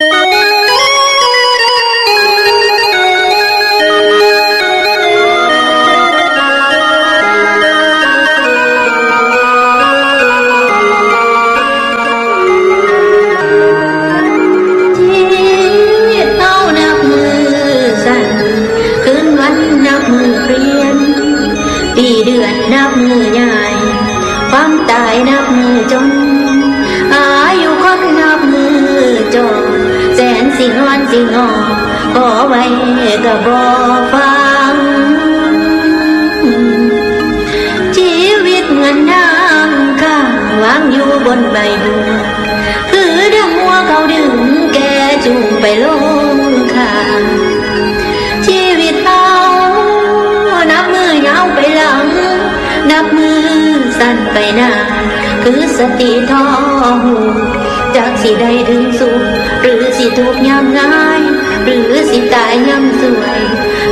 ชีวิตเอานับมือสั่นคืนวันนับมือเปลี่ยนปีเดือนนับมือใหญ่ความตายนับมือจน สิงวันสิงอขอไว้ก็บอกฟัง ชีวิตเงินน้ำข้าวางอยู่บนใบบัวคือดังมัวเขาดึงแกจูงไปลงขางชีวิตเรานับมือยาวไปหลัง นับมือสั้นไปหน้าคือสติท้อหูจากสิได้ถึงสุขหรือ สิทุกยามง่าย หรือสิตายยามสวย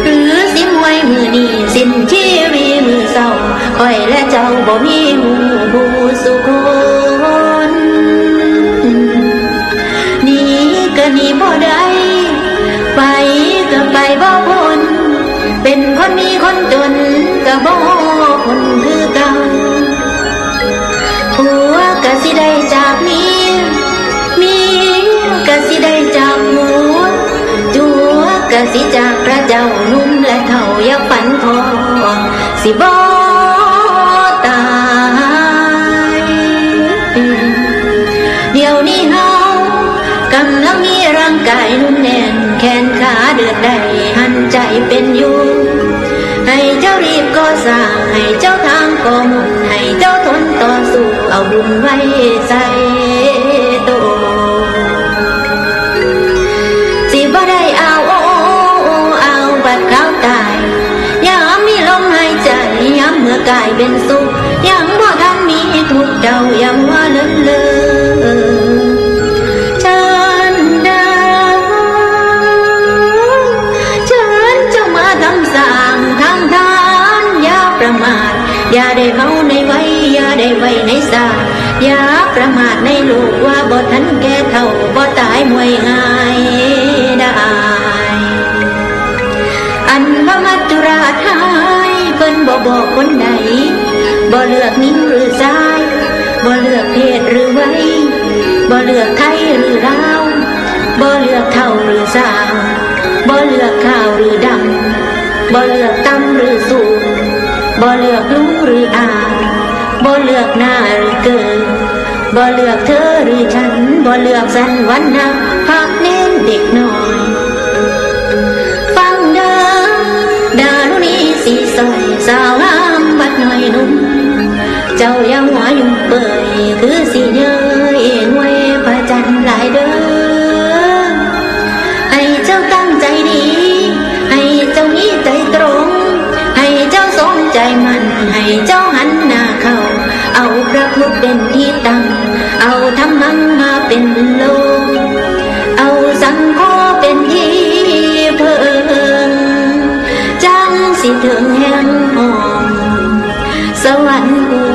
หรือสิมวยมือนี้สิ้นชีวิตมือเศร้าคอยและเจ้าบ่มีหูผู้สุคนหนีก็หนีบ่ได้ไปก็ไปบ่พ้นเป็นคนมีคนจนก็บ่คนคือเก่าผัวก็สิได้จากเสิจากพระเจ้านุ่มและเท่าอยักฝันพอสิบ่ตายเดี๋ยวนี้เฮากำลังมีร่างกายนุ่มแน่นแขนขาเดือดได้หันใจเป็นอยู่ให้เจ้ารีบก็สร้างให้เจ้าทางก็หมุนให้เจ้าทนต่อสู้เอาบุญไว้ใส่ กายเป็นสุขยังบ่ทันมีทุกเจ้ายังว่าเลินเลอย่าประมาทอย่าได้เมาในไว้อย่าได้ไว้ในสาอย่าประมาทในลูกว่าบ่ท บ่บอกคนใดบ่เลือกนิ้วหรือซ้ายบ่เลือกเพศหรือไว้บ่เลือกไทยหรือลาวบ่เลือกเท่าหรือสาวบ่เลือกขาวหรือดำบ่เลือกต่ำหรือสูงบ่เลือกลุงหรืออาบ่เลือกหน้าหรือเกินบ่เลือกเธอหรือฉันบ่เลือกสันวันนะพักเน้นเด็กน้อย เจ้ายังหัวยุ่งเปื่อยคือสีเยยหน่วยพระจันทร์หลายเด้อให้เจ้าตั้งใจดีให้เจ้ามีใจตรง ให้เจ้าสมใจมันให้เจ้าหันหน้าเข้า เอาพระพุทธเป็นที่ตั้ง เอาธรรมังมาเป็นโลกเอาสังโฆเป็นที่เพิงจังสิถึงแห่งหอมสวรรค์